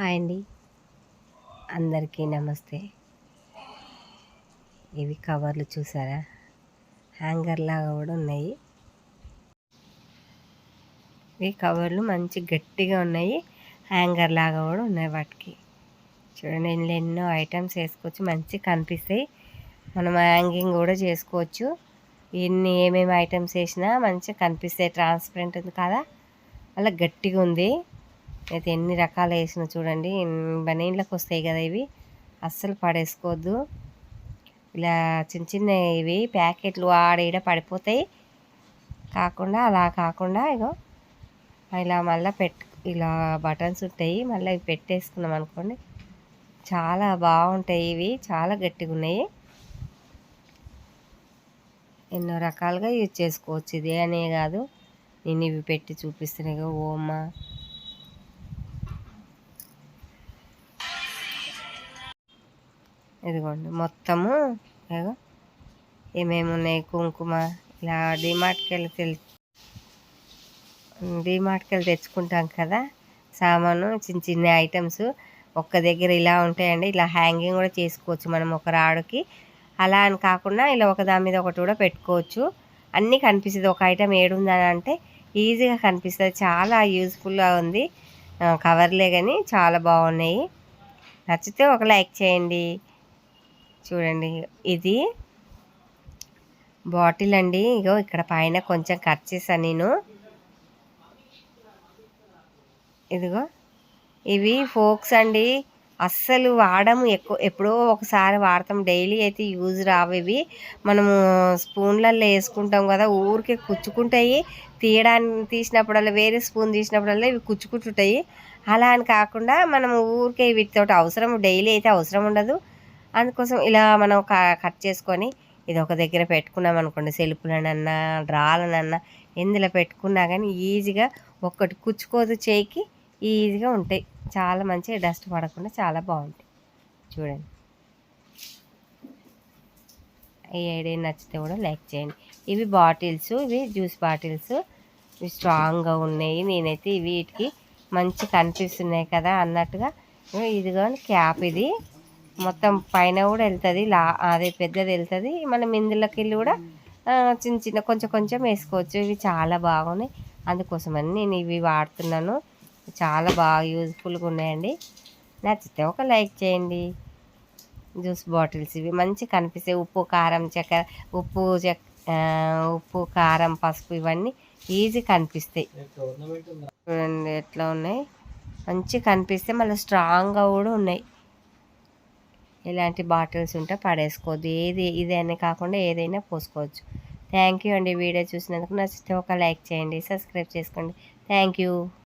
Hi అండి. అందరికీ నమస్తే. ఇవి కవర్లు చూసారా? హ్యాంగర్ లాగా కూడా ఉన్నాయి. ఇవి కవర్లు మంచి గట్టిగా ఉన్నాయి. హ్యాంగర్ లాగా కూడా ఉన్నాయి వాటికి. చూడండి ఇందులో ఎన్నో ఐటమ్స్ వేసుకోవచ్చు. మంచిగా కనిపిస్తాయి. మనం హ్యాంగింగ్ కూడా చేసుకోవచ్చు. ఎన్ని ఏమేమి ఐటమ్స్ వేసినా మంచిగా కనిపిస్తాయి. ట్రాన్స్పరెంట్ ఉంది కదా? అలా గట్టిగా ఉంది. అయితే ఎన్ని రకాలు వేసిన చూడండి. బనీన్లకు వస్తాయి కదా ఇవి. అస్సలు పడేసుకోవద్దు ఇలా చిన్న చిన్న ఇవి ప్యాకెట్లు ఆడ ఈడ పడిపోతాయి. కాకుండా అలా కాకుండా ఇగో ఇలా మళ్ళీ పెట్ ఇలా బటన్స్ ఉంటాయి. మళ్ళీ ఇవి పెట్టేసుకున్నాం అనుకోండి చాలా బాగుంటాయి ఇవి. చాలా గట్టిగా ఉన్నాయి. ఎన్నో రకాలుగా యూజ్ చేసుకోవచ్చు. ఇదే అనే కాదు. నేను ఇవి పెట్టి చూపిస్తున్నాయి ఓమా ఇదిగోండి మొత్తము ఏదో ఏమేమి ఉన్నాయి? కుంకుమ ఇలా డిమార్ట్కి వెళ్ళి తెలి డిమార్ట్కి వెళ్ళి తెచ్చుకుంటాం కదా. సామాను చిన్న చిన్న ఐటమ్స్ ఒక్క దగ్గర ఇలా ఉంటాయండి. ఇలా హ్యాంగింగ్ కూడా చేసుకోవచ్చు మనం ఒక రాడుకి. అలా అని కాకుండా ఇలా ఒక దాని మీద ఒకటి కూడా పెట్టుకోవచ్చు. అన్నీ కనిపిస్తుంది. ఒక ఐటమ్ ఏడుందని అంటే ఈజీగా కనిపిస్తుంది. చాలా యూజ్ఫుల్గా ఉంది. కవర్లే కానీ చాలా బాగున్నాయి. నచ్చితే ఒక లైక్ చేయండి. చూడండి ఇది బాటిల్ అండి. ఇగో ఇక్కడ పైన కొంచెం కట్ చేశాను నేను. ఇదిగో ఇవి ఫోక్స్ అండి. అస్సలు వాడము ఎక్కువ ఎప్పుడో ఒకసారి వాడతాం. డైలీ అయితే యూజ్ రావు ఇవి. మనము స్పూన్లలో వేసుకుంటాం కదా ఊరికే కుచ్చుకుంటాయి. తీయడానికి తీసినప్పుడల్లా వేరే స్పూన్ తీసినప్పుడల్లా ఇవి కుచ్చుకుంటుంటాయి. అలా అని కాకుండా మనం ఊరికే వీటితోటి అవసరం డైలీ అయితే అవసరం ఉండదు. అందుకోసం ఇలా మనం కట్ చేసుకొని ఇది ఒక దగ్గర పెట్టుకున్నాం అనుకోండి. సెల్ఫ్లనన్నా డ్రాలనన్నా ఎందులో పెట్టుకున్నా కానీ ఈజీగా ఒక్కటి కుచ్చుకోదు చేయికి ఈజీగా ఉంటాయి. చాలా మంచిగా డస్ట్ పడకుండా చాలా బాగుంటాయి. చూడండి. ఈ ఐడియా నచ్చితే కూడా లైక్ చేయండి. ఇవి బాటిల్స్ ఇవి జ్యూస్ బాటిల్స్. ఇవి స్ట్రాంగ్గా ఉన్నాయి. నేనైతే వీటికి మంచి కనిపిస్తున్నాయి కదా అన్నట్టుగా. ఇదిగో క్యాప్ ఇది. మొత్తం పైన కూడా వెళ్తుంది లా అదే పెద్దది వెళ్తుంది. మనం ఇందులోకి వెళ్ళి కూడా చిన్న చిన్న కొంచెం కొంచెం వేసుకోవచ్చు. ఇవి చాలా బాగున్నాయి. అందుకోసమని నేను ఇవి వాడుతున్నాను. చాలా బాగా యూజ్ఫుల్గా ఉన్నాయండి. నచ్చితే ఒక లైక్ చేయండి. జ్యూస్ బాటిల్స్ ఇవి మంచి కనిపిస్తాయి. ఉప్పు కారం చక్కెర ఉప్పు చక్ ఉప్పు కారం పసుపు ఇవన్నీ ఈజీ కనిపిస్తాయి. చూడండి ఎట్లా ఉన్నాయి. మంచి కనిపిస్తే మళ్ళీ స్ట్రాంగ్గా కూడా ఉన్నాయి. ఇలాంటి బాటిల్స్ ఉంటే పడేసుకోవద్దు. ఏది ఇదైనా కాకుండా ఏదైనా పోసుకోవచ్చు. థ్యాంక్ యూ అండి వీడియో చూసినందుకు. నచ్చితే ఒక లైక్ చేయండి సబ్స్క్రైబ్ చేసుకోండి. Thank you.